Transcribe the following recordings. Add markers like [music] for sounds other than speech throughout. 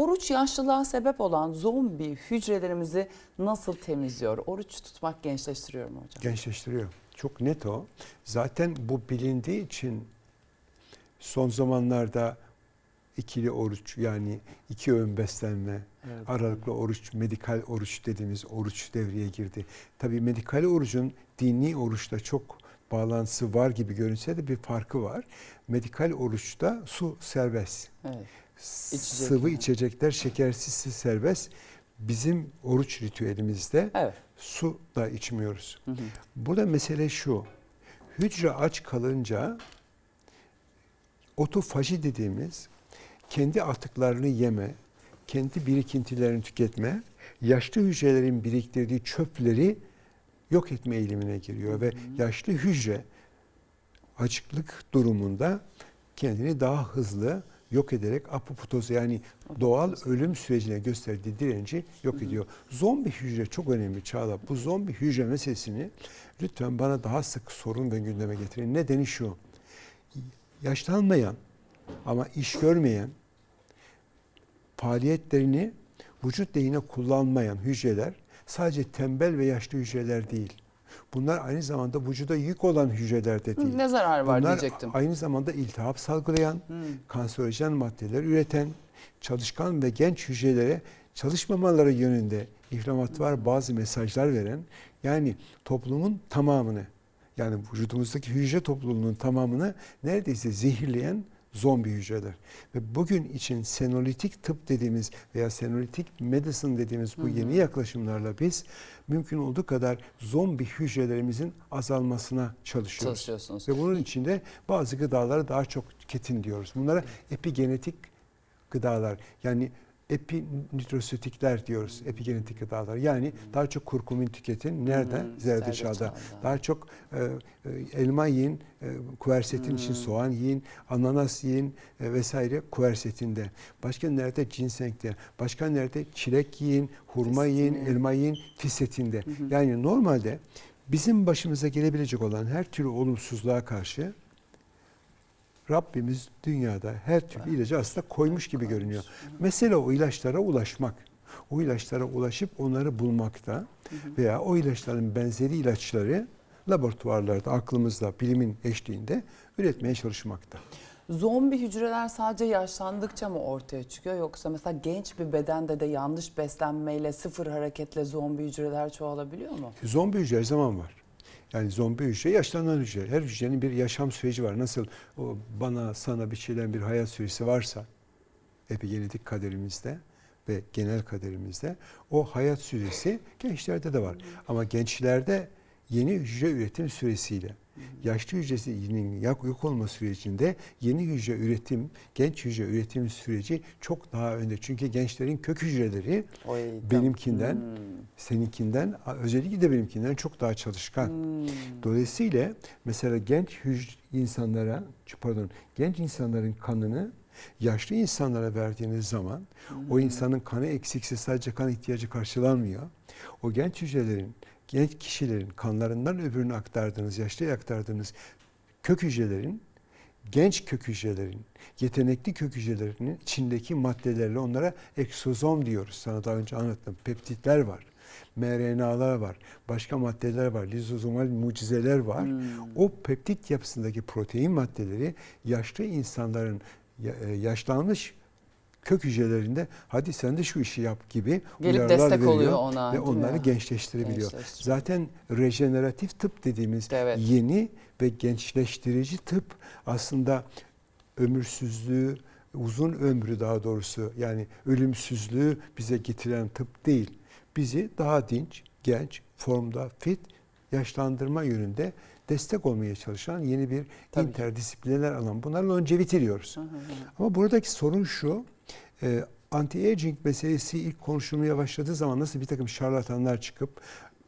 Oruç yaşlılığa sebep olan zombi hücrelerimizi nasıl temizliyor? Oruç tutmak gençleştiriyor mu hocam? Gençleştiriyor. Çok net o. Zaten bu bilindiği için son zamanlarda ikili oruç yani iki öğün beslenme, Evet. aralıklı oruç, medikal oruç dediğimiz oruç devreye girdi. Tabii medikal orucun dini oruçla çok bağlantısı var gibi görünse de bir farkı var. Medikal oruçta su serbest. Evet. Sıvı yani. içecekler şekersiz serbest. Bizim oruç ritüelimizde Evet. su da içmiyoruz. Hı hı. Burada mesele şu. Hücre aç kalınca otofaji dediğimiz kendi atıklarını yeme, kendi birikintilerini tüketme, yaşlı hücrelerin biriktirdiği çöpleri yok etme eğilimine giriyor ve yaşlı hücre açıklık durumunda kendini daha hızlı yok ederek apoptoz yani doğal ölüm sürecine gösterdiği direnci yok ediyor. Zombi hücre çok önemli Çağla. Bu zombi hücre meselesini lütfen bana daha sık sorun ve gündeme getirin. Nedeni şu. Yaşlanmayan ama iş görmeyen faaliyetlerini vücut lehine kullanmayan hücreler sadece tembel ve yaşlı hücreler değil. Bunlar aynı zamanda vücuda yük olan hücreler de değil. Ne zarar var Bunlar diyecektim. aynı zamanda iltihap salgılayan, Hmm. kanserojen maddeler üreten, çalışkan ve genç hücrelere çalışmamaları yönünde inflamatuar bazı mesajlar veren, yani toplumun tamamını, yani vücudumuzdaki hücre topluluğunun tamamını neredeyse zehirleyen zombi hücreler. Ve bugün için senolitik tıp dediğimiz veya senolitik medicine dediğimiz bu yeni yaklaşımlarla biz mümkün olduğu kadar zombi hücrelerimizin azalmasına çalışıyoruz. Çalışıyorsunuz. Ve bunun içinde bazı gıdaları daha çok tüketin diyoruz. Bunlara epigenetik gıdalar yani epinitrositikler diyoruz. Epigenetik gıdalar. Yani daha çok kurkumin tüketin. Nerede? Hı, Zerdeçal'da. zerdeçalda. Daha çok e, e, elma yiyin, e, kuversetin için soğan yiyin, ananas yiyin e, vesaire kuversetinde. Başka nerede? Ginseng'de. Başka nerede? Çilek yiyin, hurma yiyin, Fistin. elma yiyin, fisetinde. Yani normalde bizim başımıza gelebilecek olan her türlü olumsuzluğa karşı Rabbimiz dünyada her türlü ilacı aslında koymuş gibi görünüyor. Mesele o ilaçlara ulaşmak. O ilaçlara ulaşıp onları bulmakta veya o ilaçların benzeri ilaçları laboratuvarlarda aklımızda, bilimin eşliğinde üretmeye çalışmakta. Zombi hücreler sadece yaşlandıkça mı ortaya çıkıyor yoksa mesela genç bir bedende de yanlış beslenmeyle sıfır hareketle zombi hücreler çoğalabiliyor mu? Zombi hücre her zaman var. Yani zombi hücre yaşlanan hücre. Her hücrenin bir yaşam süreci var. Nasıl o bana sana biçilen bir hayat süresi varsa epigenetik kaderimizde ve genel kaderimizde o hayat süresi gençlerde de var. Ama gençlerde yeni hücre üretim süresiyle yaşlı hücresinin yok olma sürecinde yeni hücre üretim, genç hücre üretim süreci çok daha önde. Çünkü gençlerin kök hücreleri Oy, benimkinden, Hmm. seninkinden, özellikle de benimkinden çok daha çalışkan. Hmm. Dolayısıyla mesela genç hüc- insanlara, pardon, genç insanların kanını yaşlı insanlara verdiğiniz zaman o insanın kanı eksikse sadece kan ihtiyacı karşılanmıyor. O genç hücrelerin, genç kişilerin kanlarından öbürüne aktardığınız, yaşlıya aktardığınız kök hücrelerin genç kök hücrelerin, yetenekli kök hücrelerinin içindeki maddelerle onlara eksozom diyoruz. Sana daha önce anlattım. Peptitler var. mRNA'lar var. Başka maddeler var. Lizozomal mucizeler var. Hmm. O peptit yapısındaki protein maddeleri yaşlı insanların e, yaşlanmış kök hücrelerinde hadi sen de şu işi yap gibi Gelip uyarılar destek veriyor oluyor ona, ve onları mi? gençleştirebiliyor. Gençleştiriyor. Zaten rejeneratif tıp dediğimiz Evet. yeni ve gençleştirici tıp aslında ömürsüzlüğü, uzun ömrü daha doğrusu yani ölümsüzlüğü bize getiren tıp değil. Bizi daha dinç, genç, formda, fit, yaşlandırma yönünde destek olmaya çalışan yeni bir Tabii. interdisipliner alan. Bunlar longevity diyoruz. Hı hı. Ama buradaki sorun şu, e, anti-aging meselesi ilk konuşulmaya başladığı zaman nasıl bir takım şarlatanlar çıkıp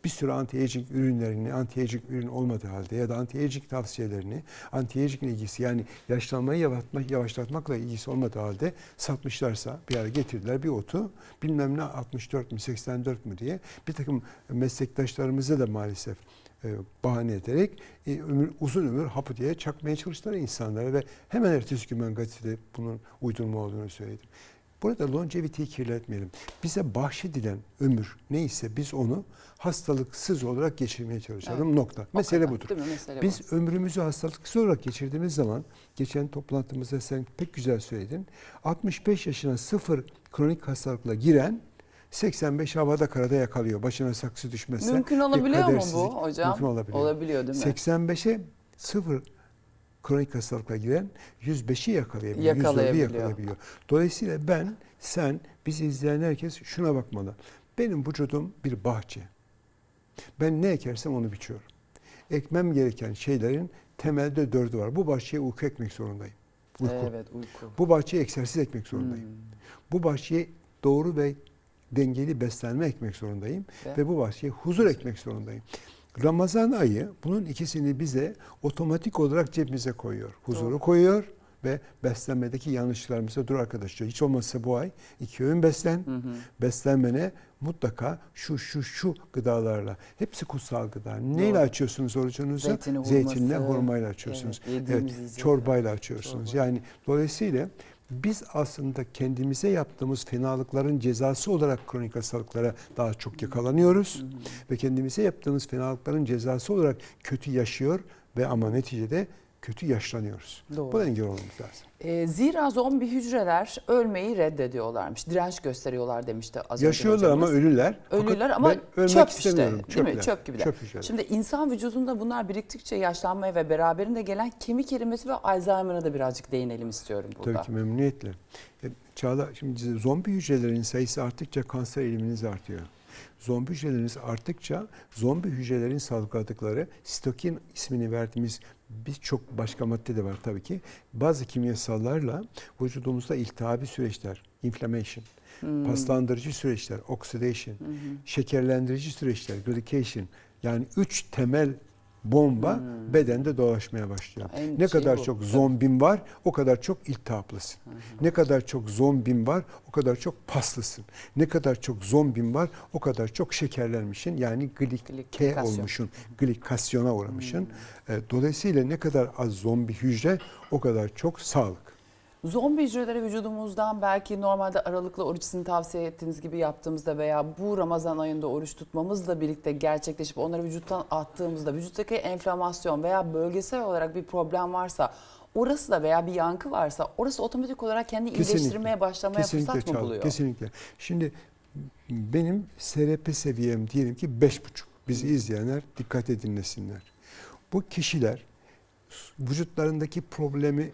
bir sürü anti-aging ürünlerini, anti-aging ürün olmadığı halde ya da anti-aging tavsiyelerini, anti-aging ilgisi yani yaşlanmayı yavaşlatmak, yavaşlatmakla ilgisi olmadığı halde satmışlarsa bir ara getirdiler bir otu bilmem ne 64 mü 84 mü diye bir takım meslektaşlarımıza da maalesef e, bahane ederek e, ömür, uzun ömür hapı diye çakmaya çalıştılar insanlara ve hemen ertesi gün ben gazetede bunun uydurma olduğunu söyledim. Burada longevity'yi kirletmeyelim. Bize bahşedilen ömür neyse biz onu hastalıksız olarak geçirmeye çalışalım. Evet. Nokta. O Mesele kadar, budur. Mesele bu. Biz ömrümüzü hastalıksız olarak geçirdiğimiz zaman, geçen toplantımızda sen pek güzel söyledin. 65 yaşına sıfır kronik hastalıkla giren 85 havada karada yakalıyor. Başına saksı düşmezse. Mümkün olabiliyor mu bu hocam? Mümkün olabiliyor. Olabiliyor değil mi? 85'e sıfır kronik hastalıkla giren 10005'i yakalayabiliyor, 104'ü Yakalayabiliyor. yakalayabiliyor. Dolayısıyla ben, sen, bizi izleyen herkes şuna bakmalı. Benim vücudum bir bahçe. Ben ne ekersem onu biçiyorum. Ekmem gereken şeylerin temelde dördü var. Bu bahçeye uyku ekmek zorundayım. Uyku. Evet uyku. Bu bahçeye egzersiz ekmek zorundayım. Hmm. Bu bahçeye doğru ve dengeli beslenme ekmek zorundayım. Ve- Ve bu bahçeye huzur ekmek zorundayım. Ramazan ayı bunun ikisini bize otomatik olarak cebimize koyuyor. Huzuru Doğru. koyuyor ve beslenmedeki yanlışlarımıza dur arkadaşlar. Hiç olmazsa bu ay iki öğün beslen. Hı hı. Beslenmene mutlaka şu şu şu gıdalarla. Hepsi kutsal gıda. Neyle Doğru. açıyorsunuz orucunuzu? Zeytini, hurması. Zeytinle, hurmayla açıyorsunuz. Evet, Evet, çorbayla açıyorsunuz. Çorba. Yani dolayısıyla biz aslında kendimize yaptığımız fenalıkların cezası olarak kronik hastalıklara daha çok yakalanıyoruz. Ve kendimize yaptığımız fenalıkların cezası olarak kötü yaşıyor ve ama neticede kötü yaşlanıyoruz. Doğru. Buna engel olmamız lazım. Ee, zira zombi hücreler ölmeyi reddediyorlarmış. Direnç gösteriyorlar demişti az önce Yaşıyorlar ama hocamız. ölüler. Ölüler ama çöp işte. Değil mi? Çöpler. Çöp gibiler. Çöp hücreler. Şimdi insan vücudunda bunlar biriktikçe yaşlanmaya ve beraberinde gelen kemik erimesi ve Alzheimer'a da birazcık değinelim istiyorum burada. Tabii ki memnuniyetle. E, Çağla, şimdi zombi hücrelerinin sayısı arttıkça kanser eğiliminiz artıyor. Zombi hücreleriniz arttıkça zombi hücrelerin salgıladıkları sitokin ismini verdiğimiz birçok başka madde de var tabii ki. Bazı kimyasallarla vücudumuzda iltihabi süreçler, inflammation, Hmm. paslandırıcı süreçler, oxidation, şekerlendirici süreçler, glycation yani üç temel bomba Hmm. bedende dolaşmaya başlıyor. En ne şey kadar bu. çok zombin var o kadar çok iltihaplısın. Ne kadar çok zombin var o kadar çok paslısın. Ne kadar çok zombin var o kadar çok şekerlenmişsin. Yani glike olmuşsun. Glikasyona uğramışsın. E, Dolayısıyla ne kadar az zombi hücre o kadar çok sağlık. Zombi hücreleri vücudumuzdan belki normalde aralıklı oruç sizin tavsiye ettiğiniz gibi yaptığımızda veya bu Ramazan ayında oruç tutmamızla birlikte gerçekleşip onları vücuttan attığımızda vücuttaki enflamasyon veya bölgesel olarak bir problem varsa orası da veya bir yankı varsa orası otomatik olarak kendi Kesinlikle. iyileştirmeye başlamaya Kesinlikle fırsat mı Çağla, buluyor? Kesinlikle. Şimdi benim SRP seviyem diyelim ki beş buçuk. Bizi izleyenler dikkat et dinlesinler. Bu kişiler vücutlarındaki problemi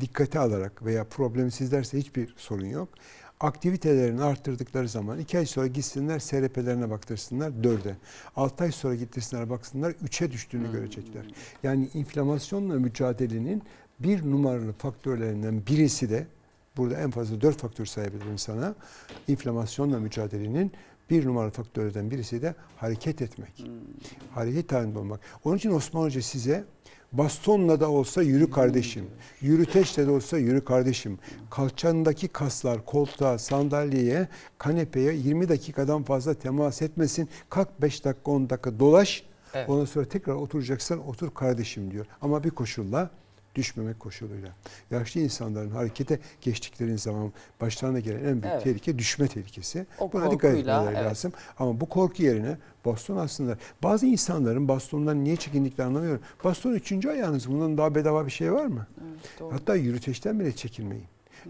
dikkate alarak veya problemsizlerse hiçbir sorun yok. Aktivitelerini arttırdıkları zaman iki ay sonra gitsinler SRP'lerine baktırsınlar dörde. Altı ay sonra gitsinler baksınlar üçe düştüğünü görecekler. Yani inflamasyonla mücadelenin bir numaralı faktörlerinden birisi de burada en fazla dört faktör sayabilirim sana. İnflamasyonla mücadelenin bir numaralı faktörlerden birisi de hareket etmek. Hareket halinde olmak. Onun için Osman Hoca size bastonla da olsa yürü kardeşim, yürüteçle de olsa yürü kardeşim. Kalçandaki kaslar koltuğa, sandalyeye, kanepeye 20 dakikadan fazla temas etmesin. Kalk 5 dakika 10 dakika dolaş. Evet. Ondan sonra tekrar oturacaksan otur kardeşim diyor. Ama bir koşulla düşmemek koşuluyla. Yaşlı insanların harekete geçtikleri zaman başlarına gelen en büyük Evet. tehlike düşme tehlikesi. O Buna dikkat etmeleri evet. lazım. Ama bu korku yerine baston aslında bazı insanların bastondan niye çekindiklerini anlamıyorum. Baston üçüncü ayağınız. Bundan daha bedava bir şey var mı? Evet, doğru. Hatta yürüteçten bile çekinmeyin.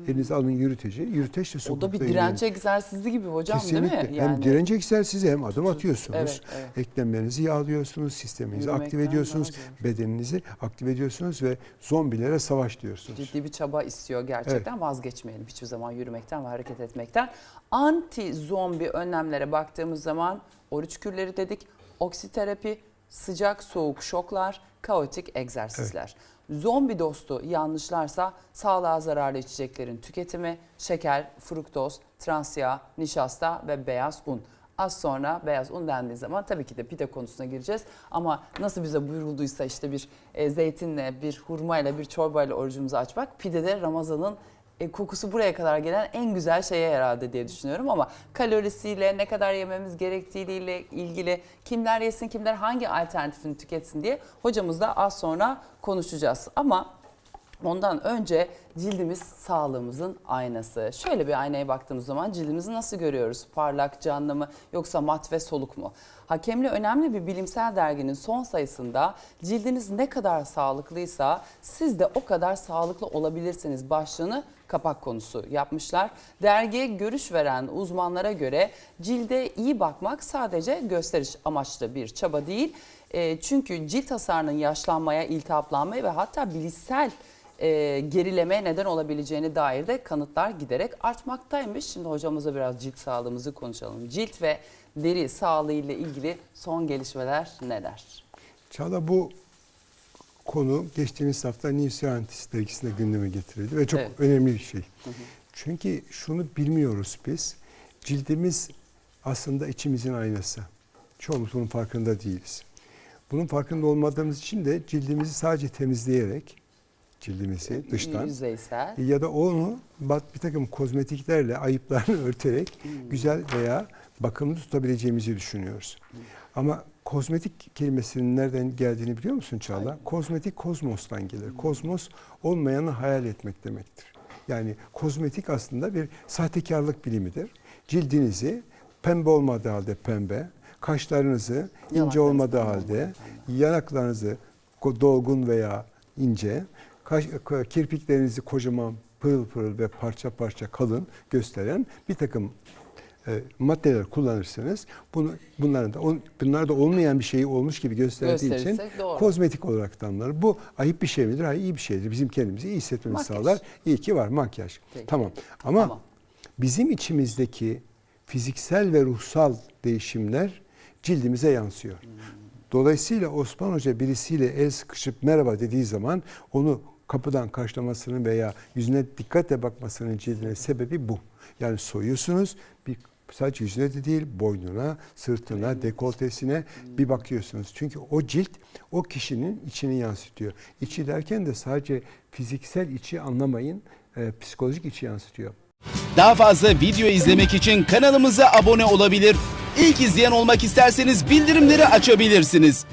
Elinize alın yürüteci. Yürüteçle o sokakta da bir yürüyün. direnç egzersizi gibi hocam Kesinlikle. değil mi? Hem direnç egzersizi hem adım atıyorsunuz. Evet, evet. Eklemlerinizi yağlıyorsunuz, sisteminizi Yürümekten aktive ediyorsunuz, zor. bedeninizi aktive ediyorsunuz ve zombilere savaş diyorsunuz. Ciddi bir çaba istiyor gerçekten. Vazgeçmeyelim hiçbir zaman yürümekten ve hareket etmekten. Anti zombi önlemlere baktığımız zaman oruç kürleri dedik, oksiterapi, sıcak soğuk şoklar, kaotik egzersizler. Zombi dostu yanlışlarsa sağlığa zararlı içeceklerin tüketimi, şeker, fruktoz, trans yağ, nişasta ve beyaz un. Az sonra beyaz un dendiği zaman tabii ki de pide konusuna gireceğiz. Ama nasıl bize buyurulduysa işte bir e, zeytinle, bir hurmayla, bir çorbayla orucumuzu açmak. Pide de Ramazan'ın e, kokusu buraya kadar gelen en güzel şeye herhalde diye düşünüyorum. Ama kalorisiyle, ne kadar yememiz gerektiğiyle ilgili kimler yesin, kimler hangi alternatifini tüketsin diye hocamızla az sonra konuşacağız. Ama Ondan önce cildimiz sağlığımızın aynası. Şöyle bir aynaya baktığımız zaman cildimizi nasıl görüyoruz? Parlak, canlı mı yoksa mat ve soluk mu? Hakemli önemli bir bilimsel derginin son sayısında cildiniz ne kadar sağlıklıysa siz de o kadar sağlıklı olabilirsiniz başlığını kapak konusu yapmışlar. Dergiye görüş veren uzmanlara göre cilde iyi bakmak sadece gösteriş amaçlı bir çaba değil. E, çünkü cilt hasarının yaşlanmaya, iltihaplanmaya ve hatta bilişsel e, gerilemeye neden olabileceğine dair de kanıtlar giderek artmaktaymış. Şimdi hocamızla biraz cilt sağlığımızı konuşalım. Cilt ve deri sağlığı ile ilgili son gelişmeler neler? Çağla bu konu geçtiğimiz hafta New Scientist dergisinde gündeme getirildi ve çok Evet. önemli bir şey. Çünkü şunu bilmiyoruz biz. Cildimiz aslında içimizin aynası. Çoğumuz bunun farkında değiliz. Bunun farkında olmadığımız için de cildimizi sadece temizleyerek cildimizi dıştan Yüzeysel. ya da onu bir takım kozmetiklerle ayıplarını [laughs] örterek güzel veya bakımlı tutabileceğimizi düşünüyoruz. Ama kozmetik kelimesinin nereden geldiğini biliyor musun Çağla? Hayır. Kozmetik kozmostan gelir. Kozmos olmayanı hayal etmek demektir. Yani kozmetik aslında bir sahtekarlık bilimidir. Cildinizi pembe olmadığı halde pembe, kaşlarınızı ince olmadığı halde, yanaklarınızı dolgun veya ince, kaş, kirpiklerinizi kocaman pırıl pırıl ve parça parça kalın gösteren bir takım e, maddeler kullanırsınız. Bunu bunların da on- bunlar da olmayan bir şeyi olmuş gibi gösterdiği için doğru. kozmetik olarak tanımlanır. Bu ayıp bir şey midir? Hayır, iyi bir şeydir. Bizim kendimizi iyi hissetmemizi Makyaj. sağlar. İyi ki var makyaj. Peki. Tamam. Ama Tamam. bizim içimizdeki fiziksel ve ruhsal değişimler cildimize yansıyor. Dolayısıyla Osman Hoca birisiyle el sıkışıp merhaba dediği zaman onu kapıdan karşılamasının veya yüzüne dikkatle bakmasının cildine sebebi bu. Yani soyuyorsunuz bir sadece yüzüne de değil boynuna, sırtına, dekoltesine bir bakıyorsunuz. Çünkü o cilt o kişinin içini yansıtıyor. İçi derken de sadece fiziksel içi anlamayın, e, psikolojik içi yansıtıyor. Daha fazla video izlemek için kanalımıza abone olabilir. İlk izleyen olmak isterseniz bildirimleri açabilirsiniz.